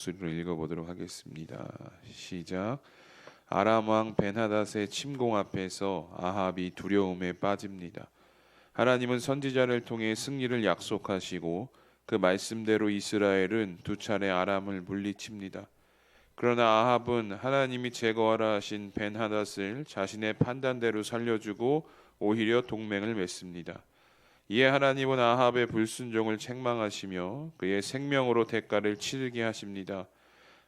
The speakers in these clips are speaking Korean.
목소리로 읽어보도록 하겠습니다. 시작. 아람 왕 벤하닷의 침공 앞에서 아합이 두려움에 빠집니다. 하나님은 선지자를 통해 승리를 약속하시고 그 말씀대로 이스라엘은 두 차례 아람을 물리칩니다. 그러나 아합은 하나님이 제거하라 하신 벤하닷을 자신의 판단대로 살려주고 오히려 동맹을 맺습니다. 이에 하나님은 아합의 불순종을 책망하시며 그의 생명으로 대가를 치르게 하십니다.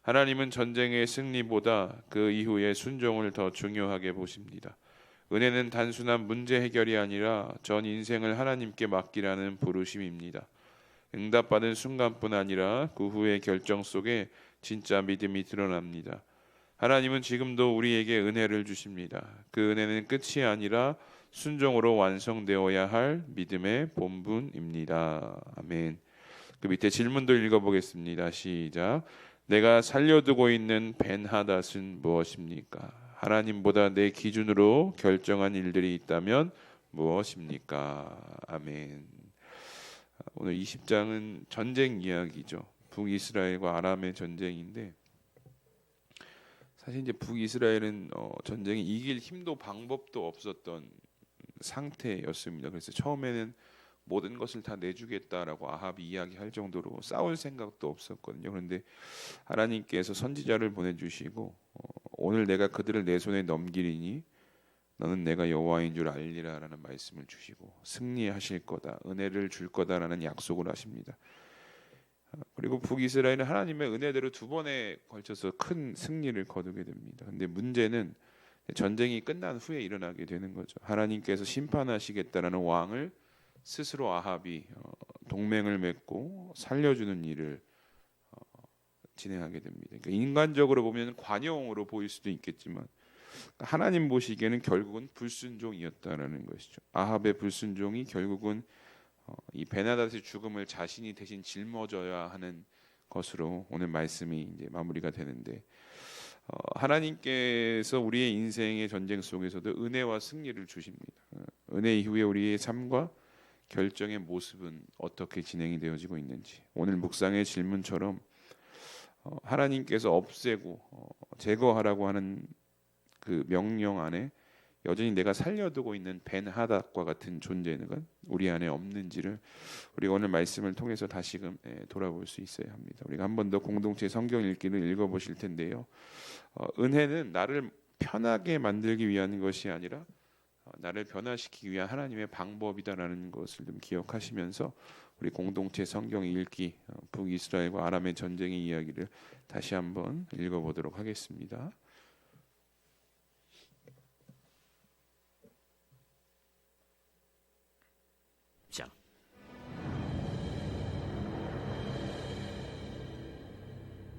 하나님은 전쟁의 승리보다 그 이후의 순종을 더 중요하게 보십니다. 은혜는 단순한 문제 해결이 아니라 전 인생을 하나님께 맡기라는 부르심입니다. 응답받은 순간뿐 아니라 그 후의 결정 속에 진짜 믿음이 드러납니다. 하나님은 지금도 우리에게 은혜를 주십니다. 그 은혜는 끝이 아니라 순종으로 완성되어야 할 믿음의 본분입니다. 아멘. 그 밑에 질문도 읽어보겠습니다. 시작. 내가 살려두고 있는 벤하닷은 무엇입니까? 하나님보다 내 기준으로 결정한 일들이 있다면 무엇입니까? 아멘. 오늘 20장은 전쟁 이야기죠. 북이스라엘과 아람의 전쟁인데 사실 이제 북이스라엘은 어, 전쟁에 이길 힘도 방법도 없었던 상태였습니다. 그래서 처음에는 모든 것을 다 내주겠다라고 아합이 이야기할 정도로 싸울 생각도 없었거든요. 그런데 하나님께서 선지자를 보내주시고 어, 오늘 내가 그들을 내 손에 넘기리니 너는 내가 여호와인 줄 알리라라는 말씀을 주시고 승리하실 거다, 은혜를 줄 거다라는 약속을 하십니다. 어, 그리고 북이스라엘은 하나님의 은혜대로 두 번에 걸쳐서 큰 승리를 거두게 됩니다. 근데 문제는 전쟁이 끝난 후에 일어나게 되는 거죠. 하나님께서 심판하시겠다라는 왕을 스스로 아합이 어, 동맹을 맺고 살려주는 일을 어, 진행하게 됩니다. 그러니까 인간적으로 보면 관용으로 보일 수도 있겠지만 하나님 보시기에는 결국은 불순종이었다라는 것이죠. 아합의 불순종이 결국은 어, 이 베나닷의 죽음을 자신이 대신 짊어져야 하는 것으로 오늘 말씀이 이제 마무리가 되는데 어, 하나님께서 우리의 인생의 전쟁 속에서도 은혜와 승리를 주십니다. 어, 은혜 이후에 우리의 삶과 결정의 모습은 어떻게 진행이 되어지고 있는지 오늘 묵상의 질문처럼 어, 하나님께서 없애고 어, 제거하라고 하는 그 명령 안에 여전히 내가 살려두고 있는 벤 하닷과 같은 존재는 우리 안에 없는지를 우리가 오늘 말씀을 통해서 다시금 예, 돌아볼 수 있어야 합니다. 우리가 한 번 더 공동체 성경 읽기를 읽어보실 텐데요. 어, 은혜는 나를 편하게 만들기 위한 것이 아니라 어, 나를 변화시키기 위한 하나님의 방법이다라는 것을 좀 기억하시면서 우리 공동체 성경 읽기 어, 북이스라엘과 아람의 전쟁의 이야기를 다시 한번 읽어보도록 하겠습니다.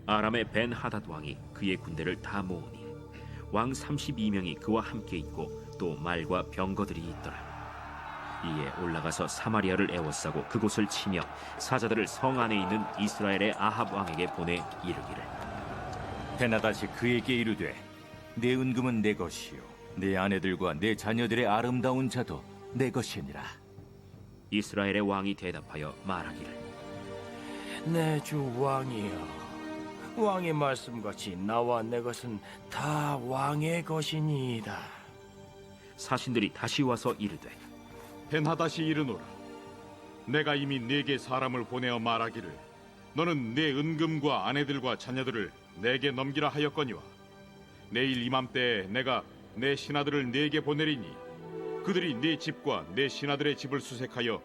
아람의 벤 하닷 왕이 그의 군대를 다 모으니 왕 32명이 그와 함께 있고 또 말과 병거들이 있더라. 이에 올라가서 사마리아를 에워싸고 그곳을 치며 사자들을 성 안에 있는 이스라엘의 아합 왕에게 보내 이르기를. 베나다시 그에게 이르되 내 은금은 내 것이요 내 아내들과 내 자녀들의 아름다운 자도 내 것이니라. 이스라엘의 왕이 대답하여 말하기를. 내 주 왕이여 왕의 말씀같이 나와 내 것은 다 왕의 것이니이다. 사신들이 다시 와서 이르되 벤하다시 이르노라. 내가 이미 네게 사람을 보내어 말하기를 너는 내 은금과 아내들과 자녀들을 내게 넘기라 하였거니와 내일 이맘때에 내가 내 신하들을 네게 보내리니 그들이 네 집과 내 신하들의 집을 수색하여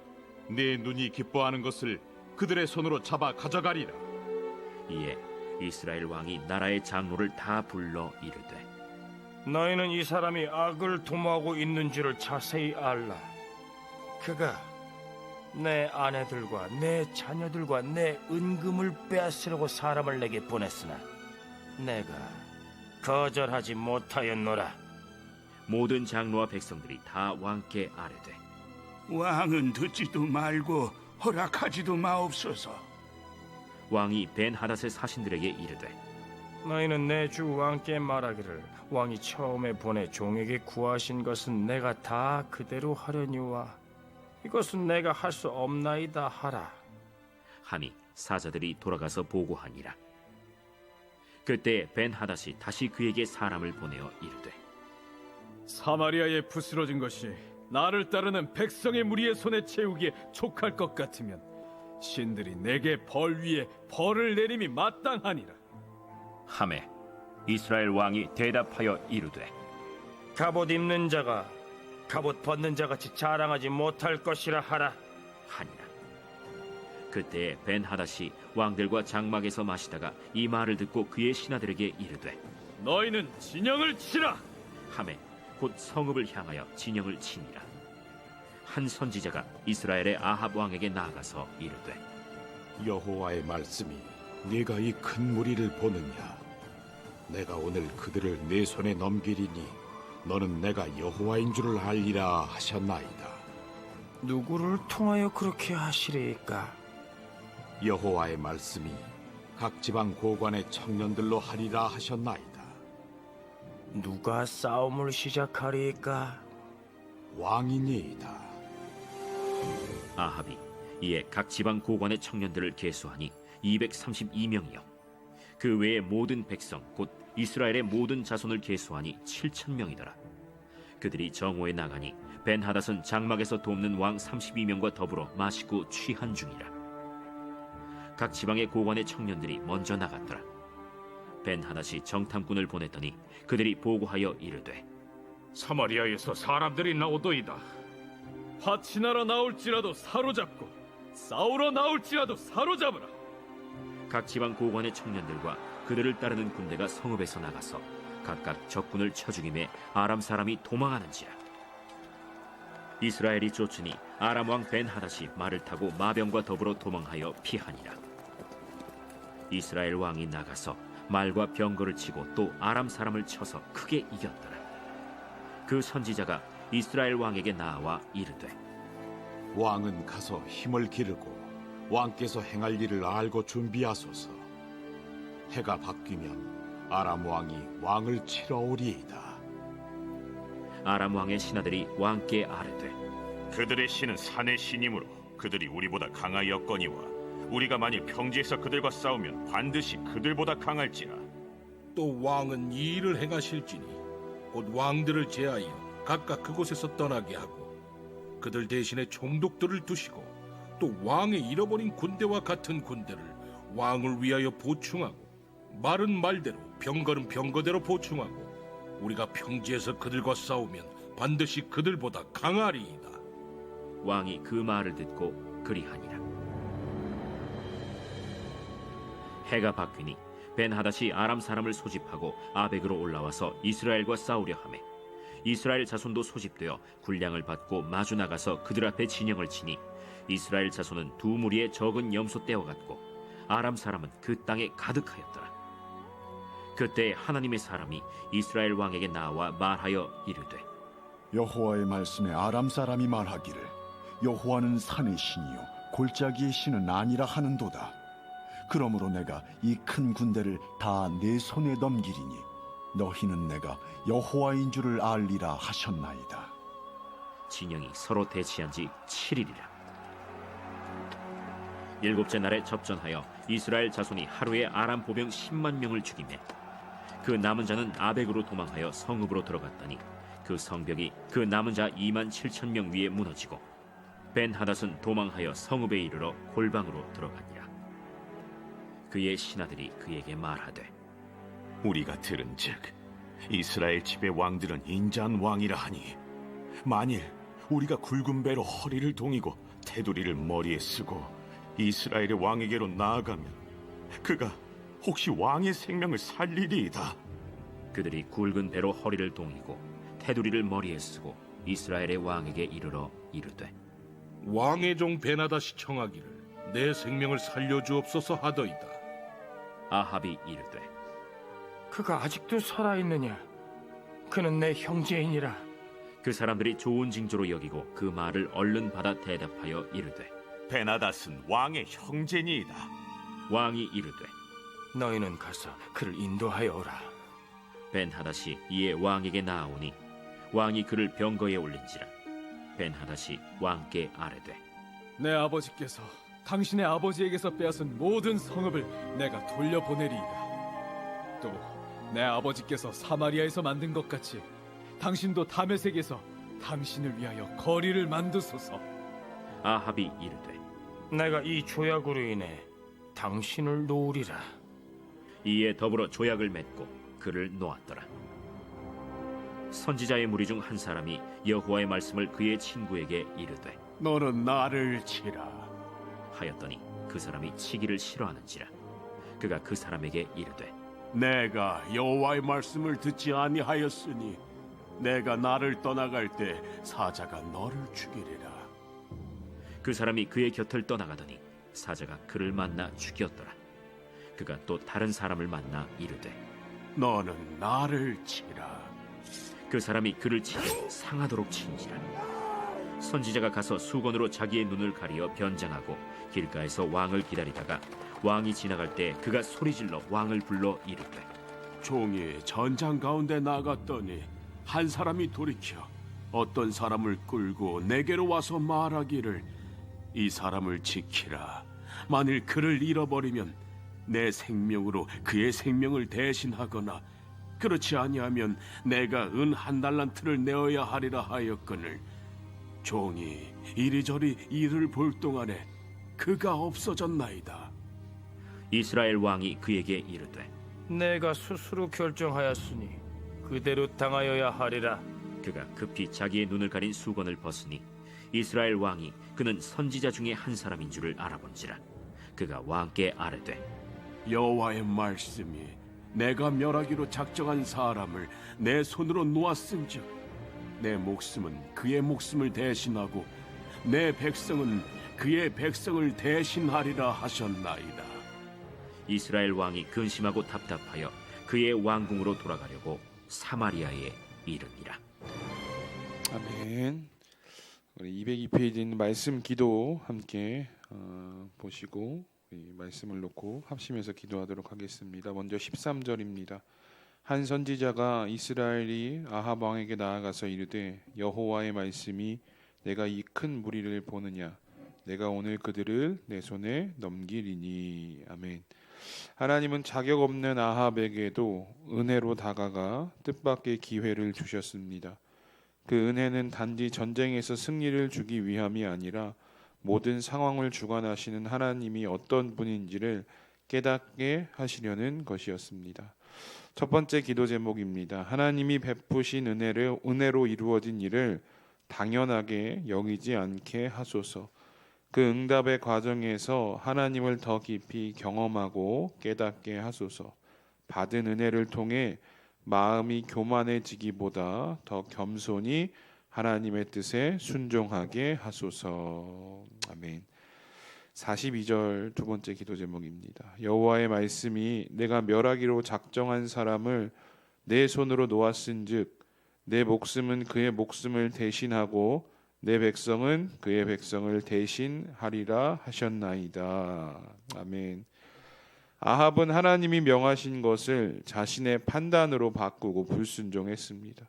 내 눈이 기뻐하는 것을 그들의 손으로 잡아 가져가리라. 이에 이스라엘 왕이 나라의 장로를 다 불러 이르되 너희는 이 사람이 악을 도모하고 있는 줄을 자세히 알라 그가 내 아내들과 내 자녀들과 내 은금을 빼앗으려고 사람을 내게 보냈으나 내가 거절하지 못하였노라 모든 장로와 백성들이 다 왕께 아뢰되 왕은 듣지도 말고 허락하지도 마옵소서. 왕이 벤 하닷의 사신들에게 이르되 너희는 내 주 왕께 말하기를 왕이 처음에 보내 종에게 구하신 것은 내가 다 그대로 하려니와 이것은 내가 할 수 없나이다 하라. 하니 사자들이 돌아가서 보고하니라. 그때 벤 하닷이 다시 그에게 사람을 보내어 이르되 사마리아에 부스러진 것이 나를 따르는 백성의 무리의 손에 채우기에 촉할 것 같으면 신들이 내게 벌 위에 벌을 내림이 마땅하니라. 하매 이스라엘 왕이 대답하여 이르되 갑옷 입는 자가 갑옷 벗는 자 같이 자랑하지 못할 것이라 하라. 하니라 그때 벤 하닷이 왕들과 장막에서 마시다가 이 말을 듣고 그의 신하들에게 이르되 너희는 진영을 치라. 하매 곧 성읍을 향하여 진영을 치니라 한 선지자가 이스라엘의 아합 왕에게 나아가서 이르되 여호와의 말씀이 네가 이 큰 무리를 보느냐 내가 오늘 그들을 내 손에 넘기리니 너는 내가 여호와인 줄을 알리라 하셨나이다 누구를 통하여 그렇게 하시리까? 여호와의 말씀이 각 지방 고관의 청년들로 하리라 하셨나이다 누가 싸움을 시작하리까? 왕이니이다 아합이 이에 각 지방 고관의 청년들을 계수하니 232명이요. 그 외의 모든 백성 곧 이스라엘의 모든 자손을 계수하니 7천 명이더라. 그들이 정오에 나가니 벤 하닷은 장막에서 돕는 왕 32명과 더불어 마시고 취한 중이라. 각 지방의 고관의 청년들이 먼저 나갔더라. 벤 하닷이 정탐꾼을 보냈더니 그들이 보고하여 이르되 사마리아에서 사람들이 나오도이다. 화친하러 나올지라도 사로잡고 싸우러 나올지라도 사로잡으라. 각 지방 고관의 청년들과 그들을 따르는 군대가 성읍에서 나가서 각각 적군을 쳐 죽임에 아람 사람이 도망하는지라. 이스라엘이 쫓으니 아람 왕 벤 하닷이 말을 타고 마병과 더불어 도망하여 피하니라. 이스라엘 왕이 나가서 말과 병거를 치고 또 아람 사람을 쳐서 크게 이겼더라. 그 선지자가 이스라엘 왕에게 나와 이르되 왕은 가서 힘을 기르고 왕께서 행할 일을 알고 준비하소서. 해가 바뀌면 아람 왕이 왕을 치러 오리이다. 아람 왕의 신하들이 왕께 아뢰되 그들의 신은 산의 신이므로 그들이 우리보다 강하였거니와 우리가 만일 평지에서 그들과 싸우면 반드시 그들보다 강할지라. 또 왕은 이 일을 행하실지니 곧 왕들을 제하여 각각 그곳에서 떠나게 하고 그들 대신에 총독들을 두시고 또 왕의 잃어버린 군대와 같은 군대를 왕을 위하여 보충하고 말은 말대로 병거는 병거대로 보충하고 우리가 평지에서 그들과 싸우면 반드시 그들보다 강하리이다. 왕이 그 말을 듣고 그리하니라. 해가 바뀌니 벤 하닷이 아람 사람을 소집하고 아벡으로 올라와서 이스라엘과 싸우려 하매 이스라엘 자손도 소집되어 군량을 받고 마주 나가서 그들 앞에 진영을 치니 이스라엘 자손은 두 무리의 적은 염소 떼어 갔고 아람 사람은 그 땅에 가득하였더라. 그때 하나님의 사람이 이스라엘 왕에게 나와 말하여 이르되 여호와의 말씀에 아람 사람이 말하기를 여호와는 산의 신이요 골짜기의 신은 아니라 하는도다. 그러므로 내가 이 큰 군대를 다 내 손에 넘기리니 너희는 내가 여호와인 줄을 알리라 하셨나이다. 진영이 서로 대치한 지 7일이라. 일곱째 날에 접전하여 이스라엘 자손이 하루에 아람 보병 10만 명을 죽이매 그 남은 자는 아벡으로 도망하여 성읍으로 들어갔더니 그 성벽이 그 남은 자 2만 7천 명 위에 무너지고 벤 하닷은 도망하여 성읍에 이르러 골방으로 들어가니라. 그의 신하들이 그에게 말하되 우리가 들은즉 이스라엘 집의 왕들은 인자한 왕이라 하니 만일 우리가 굵은 배로 허리를 동이고 테두리를 머리에 쓰고 이스라엘의 왕에게로 나아가면 그가 혹시 왕의 생명을 살리리이다 그들이 굵은 배로 허리를 동이고 테두리를 머리에 쓰고 이스라엘의 왕에게 이르러 이르되 왕의 종 베나다시 청하기를 내 생명을 살려 주옵소서 하더이다. 아합이 이르되 그가 아직도 살아있느냐? 그는 내 형제이니라. 그 사람들이 좋은 징조로 여기고 그 말을 얼른 받아 대답하여 이르되 베나닷은 왕의 형제니이다 왕이 이르되 너희는 가서 그를 인도하여 오라. 벤 하닷이 이에 왕에게 나아오니 왕이 그를 병거에 올린지라 벤 하닷이 왕께 아뢰되 내 아버지께서 당신의 아버지에게서 빼앗은 모든 성읍을 내가 돌려보내리이다. 또 내 아버지께서 사마리아에서 만든 것 같이 당신도 다메섹에서 당신을 위하여 거리를 만드소서. 아합이 이르되 내가 이 조약으로 인해 당신을 놓으리라. 이에 더불어 조약을 맺고 그를 놓았더라. 선지자의 무리 중 한 사람이 여호와의 말씀을 그의 친구에게 이르되 너는 나를 치라. 하였더니 그 사람이 치기를 싫어하는지라 그가 그 사람에게 이르되 내가 여호와의 말씀을 듣지 아니하였으니 내가 나를 떠나갈 때 사자가 너를 죽이리라. 그 사람이 그의 곁을 떠나가더니 사자가 그를 만나 죽였더라. 그가 또 다른 사람을 만나 이르되 너는 나를 치라. 그 사람이 그를 치되 상하도록 친지라. 선지자가 가서 수건으로 자기의 눈을 가리어 변장하고 길가에서 왕을 기다리다가 왕이 지나갈 때 그가 소리질러 왕을 불러 이르되 종이 전장 가운데 나갔더니 한 사람이 돌이켜 어떤 사람을 끌고 내게로 와서 말하기를 이 사람을 지키라. 만일 그를 잃어버리면 내 생명으로 그의 생명을 대신하거나 그렇지 아니하면 내가 은 한 달란트를 내어야 하리라 하였거늘 종이 이리저리 이를 볼 동안에 그가 없어졌나이다. 이스라엘 왕이 그에게 이르되 내가 스스로 결정하였으니 그대로 당하여야 하리라. 그가 급히 자기의 눈을 가린 수건을 벗으니 이스라엘 왕이 그는 선지자 중에 한 사람인 줄을 알아본지라 그가 왕께 아뢰되 여호와의 말씀이 내가 멸하기로 작정한 사람을 내 손으로 놓았은즉 내 목숨은 그의 목숨을 대신하고 내 백성은 그의 백성을 대신하리라 하셨나이다. 이스라엘 왕이 근심하고 답답하여 그의 왕궁으로 돌아가려고 사마리아에 이르니라 아멘. 우리 202페이지 있는 말씀 기도 함께 어, 보시고 이 말씀을 놓고 합심해서 기도하도록 하겠습니다. 먼저 13절입니다. 한 선지자가 이스라엘이 아합 왕에게 나아가서 이르되 여호와의 말씀이 내가 이 큰 무리를 보느냐 내가 오늘 그들을 내 손에 넘기리니 아멘. 하나님은 자격 없는 아합에게도 은혜로 다가가 뜻밖의 기회를 주셨습니다. 그 은혜는 단지 전쟁에서 승리를 주기 위함이 아니라 모든 상황을 주관하시는 하나님이 어떤 분인지를 깨닫게 하시려는 것이었습니다. 첫 번째 기도 제목입니다. 하나님이 베푸신 은혜를 은혜로 이루어진 일을 당연하게 여기지 않게 하소서. 그 응답의 과정에서 하나님을 더 깊이 경험하고 깨닫게 하소서. 받은 은혜를 통해 마음이 교만해지기보다 더 겸손히 하나님의 뜻에 순종하게 하소서. 아멘. 42절 두 번째 기도 제목입니다. 여호와의 말씀이 내가 멸하기로 작정한 사람을 내 손으로 놓았은즉 내 목숨은 그의 목숨을 대신하고 내 백성은 그의 백성을 대신하리라 하셨나이다. 아멘. 아합은 하나님이 명하신 것을 자신의 판단으로 바꾸고 불순종했습니다.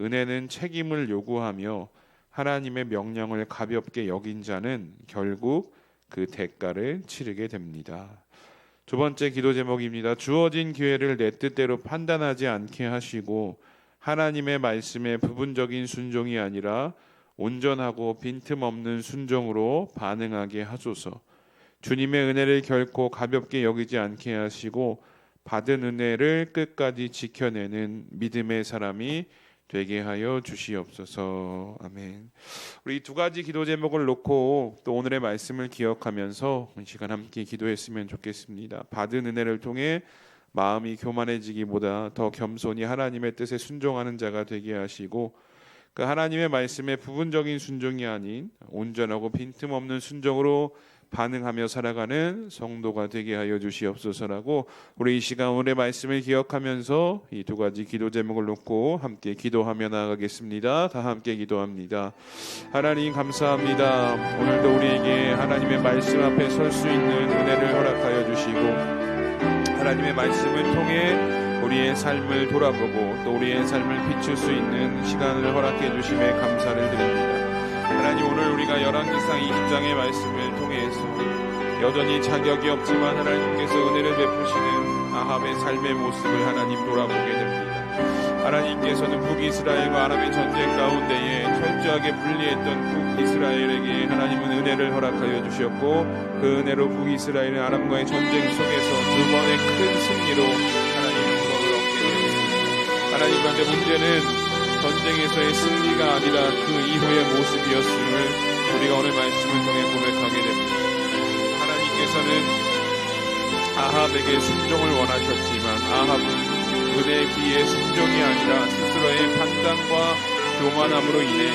은혜는 책임을 요구하며 하나님의 명령을 가볍게 여긴 자는 결국 그 대가를 치르게 됩니다. 두 번째 기도 제목입니다. 주어진 기회를 내 뜻대로 판단하지 않게 하시고 하나님의 말씀에 부분적인 순종이 아니라 온전하고 빈틈없는 순종으로 반응하게 하소서. 주님의 은혜를 결코 가볍게 여기지 않게 하시고 받은 은혜를 끝까지 지켜내는 믿음의 사람이 되게 하여 주시옵소서. 아멘. 우리 두 가지 기도 제목을 놓고 또 오늘의 말씀을 기억하면서 이 시간 함께 기도했으면 좋겠습니다. 받은 은혜를 통해 마음이 교만해지기보다 더 겸손히 하나님의 뜻에 순종하는 자가 되게 하시고 그 하나님의 말씀에 부분적인 순종이 아닌 온전하고 빈틈없는 순종으로 반응하며 살아가는 성도가 되게 하여 주시옵소서라고 우리 이 시간 오늘의 말씀을 기억하면서 이 두 가지 기도 제목을 놓고 함께 기도하며 나아가겠습니다. 다 함께 기도합니다. 하나님 감사합니다. 오늘도 우리에게 하나님의 말씀 앞에 설 수 있는 은혜를 허락하여 주시고 하나님의 말씀을 통해 우리의 삶을 돌아보고 또 우리의 삶을 비출 수 있는 시간을 허락해 주심에 감사를 드립니다. 하나님 오늘 우리가 열왕기상 20장의 말씀을 통해서 여전히 자격이 없지만 하나님께서 은혜를 베푸시는 아합의 삶의 모습을 하나님 돌아보게 됩니다. 하나님께서는 북이스라엘과 아람의 전쟁 가운데에 철저하게 분리했던 북이스라엘에게 하나님은 은혜를 허락하여 주셨고 그 은혜로 북이스라엘은 아람과의 전쟁 속에서 두 번의 큰 그런데 문제는 전쟁에서의 승리가 아니라 그 이후의 모습이었음을 우리가 오늘 말씀을 통해 고백하게 됩니다. 하나님께서는 아합에게 순종을 원하셨지만 아합은 은혜에 비해 순종이 아니라 스스로의 판단과 교만함으로 인해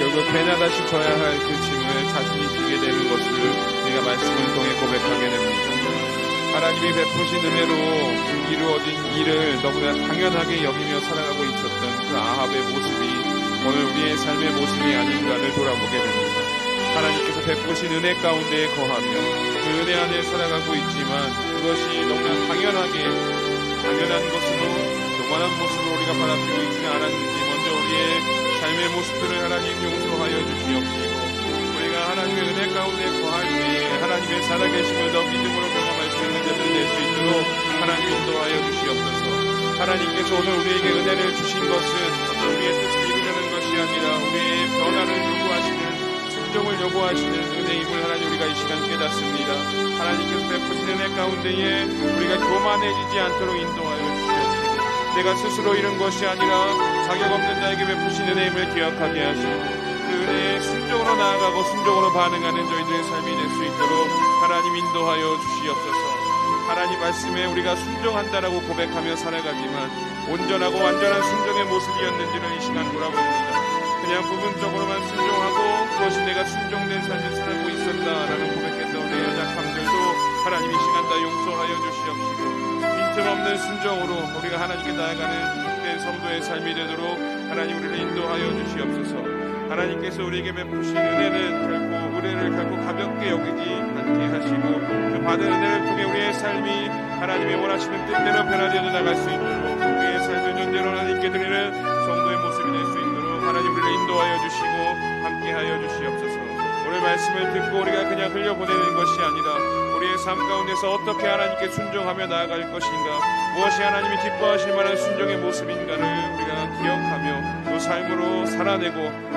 결국 베나다시 져야 할 그 짐을 자신이 지게 되는 것을 우리가 말씀을 통해 고백하게 됩니다. 하나님이 베푸신 은혜로 이루어진 일을 너무나 당연하게 여기며 살아가고 있었던 그 아합의 모습이 오늘 우리의 삶의 모습이 아닌가를 돌아보게 됩니다. 하나님께서 베푸신 은혜 가운데 거하며 그 은혜 안에 살아가고 있지만 그것이 너무나 당연하게 당연한 것으로 요만한 모습으로 우리가 바라보고 있지는 않았는지 먼저 우리의 삶의 모습들을 하나님 용서하여 주시옵시고 우리가 하나님의 은혜 가운데 거할 때에 하나님의 살아계심을 더 믿음으로 자들 될수 있도록 하나님 인도하여 주시옵소서 하나님께서 오늘 우리에게 은혜를 주신 것은 어떤 우리의 뜻을 이루려는 것이 아니라 우리의 변화를 요구하시는 순종을 요구하시는 은혜임을 하나님 우리가 이 시간 깨닫습니다. 하나님께서 베푸신 은혜 가운데에 우리가 교만해지지 않도록 인도하여 주시옵시고 내가 스스로 이룬 것이 아니라 자격 없는 자에게 베푸신 은혜임을 기억하게 하시고 그 은혜에 순종으로 나아가고 순종으로 반응하는 저희들의 삶이 될 수 있도록 하나님 인도하여 주시옵소서. 하나님 말씀에 우리가 순종한다라고 고백하며 살아가지만 온전하고 완전한 순종의 모습이었는지를 이 시간 돌아봅니다. 그냥 부분적으로만 순종하고 그것이 내가 순종된 삶을 살고 있었다라는 고백했던 내 연약함들도 하나님 이 시간 다 용서하여 주시옵시고 빈틈없는 순종으로 우리가 하나님께 나아가는 된 성도의 삶이 되도록 하나님 우리를 인도하여 주시옵소서 하나님께서 우리에게 베푸신 은혜는 결코 은혜를 결코 가볍게 여기지 않게 하시고 그 받은 은혜를 통해 우리의 삶이 하나님의 원하시는 뜻대로 변화되어 나갈 수 있도록 우리의 삶을 존재로 하나님께 드리는 성도의 모습이 될 수 있도록 하나님 우리를 인도하여 주시고 함께하여 주시옵소서. 오늘 말씀을 듣고 우리가 그냥 흘려보내는 것이 아니라 우리의 삶 가운데서 어떻게 하나님께 순종하며 나아갈 것인가 무엇이 하나님이 기뻐하실 만한 순종의 모습인가를 우리가 기억하며 또 삶으로 살아내고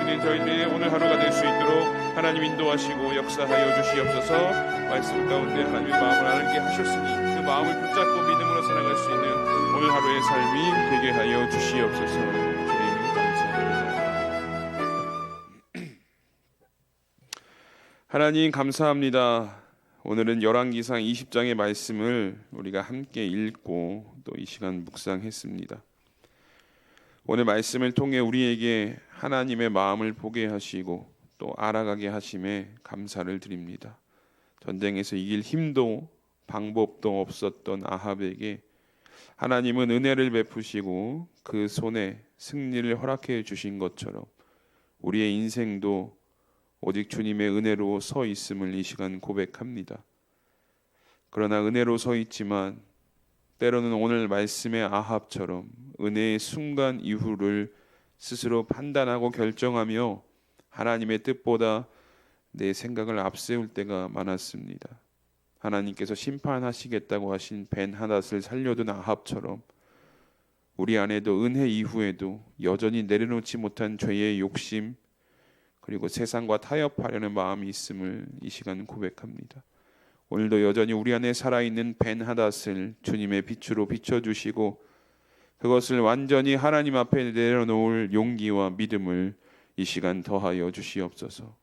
있는 저희들의 오늘 하루가 될 수 있도록 하나님 인도하시고 역사하여 주시옵소서. 말씀 가운데 하나님의 마음을 알게 하셨으니 그 마음을 붙잡고 믿음으로 살아갈 수 있는 오늘 하루의 삶이 되게 하여 주시옵소서. 주님 감사합니다. 하나님 감사합니다. 오늘은 열왕기상 20장의 말씀을 우리가 함께 읽고 또 이 시간 묵상했습니다. 오늘 말씀을 통해 우리에게 하나님의 마음을 보게 하시고 또 알아가게 하심에 감사를 드립니다. 전쟁에서 이길 힘도 방법도 없었던 아합에게 하나님은 은혜를 베푸시고 그 손에 승리를 허락해 주신 것처럼 우리의 인생도 오직 주님의 은혜로 서 있음을 이 시간 고백합니다. 그러나 은혜로 서 있지만 때로는 오늘 말씀의 아합처럼 은혜의 순간 이후를 스스로 판단하고 결정하며 하나님의 뜻보다 내 생각을 앞세울 때가 많았습니다. 하나님께서 심판하시겠다고 하신 벤 하닷을 살려둔 아합처럼 우리 안에도 은혜 이후에도 여전히 내려놓지 못한 죄의 욕심 그리고 세상과 타협하려는 마음이 있음을 이 시간 고백합니다. 오늘도 여전히 우리 안에 살아있는 벤 하닷을 주님의 빛으로 비춰주시고 그것을 완전히 하나님 앞에 내려놓을 용기와 믿음을 이 시간 더하여 주시옵소서.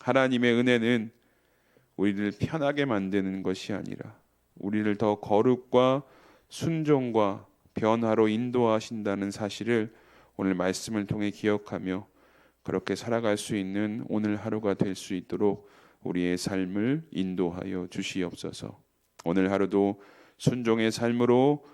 하나님의 은혜는 우리를 편하게 만드는 것이 아니라 우리를 더 거룩과 순종과 변화로 인도하신다는 사실을 오늘 말씀을 통해 기억하며 그렇게 살아갈 수 있는 오늘 하루가 될 수 있도록 우리의 삶을 인도하여 주시옵소서. 오늘 하루도 순종의 삶으로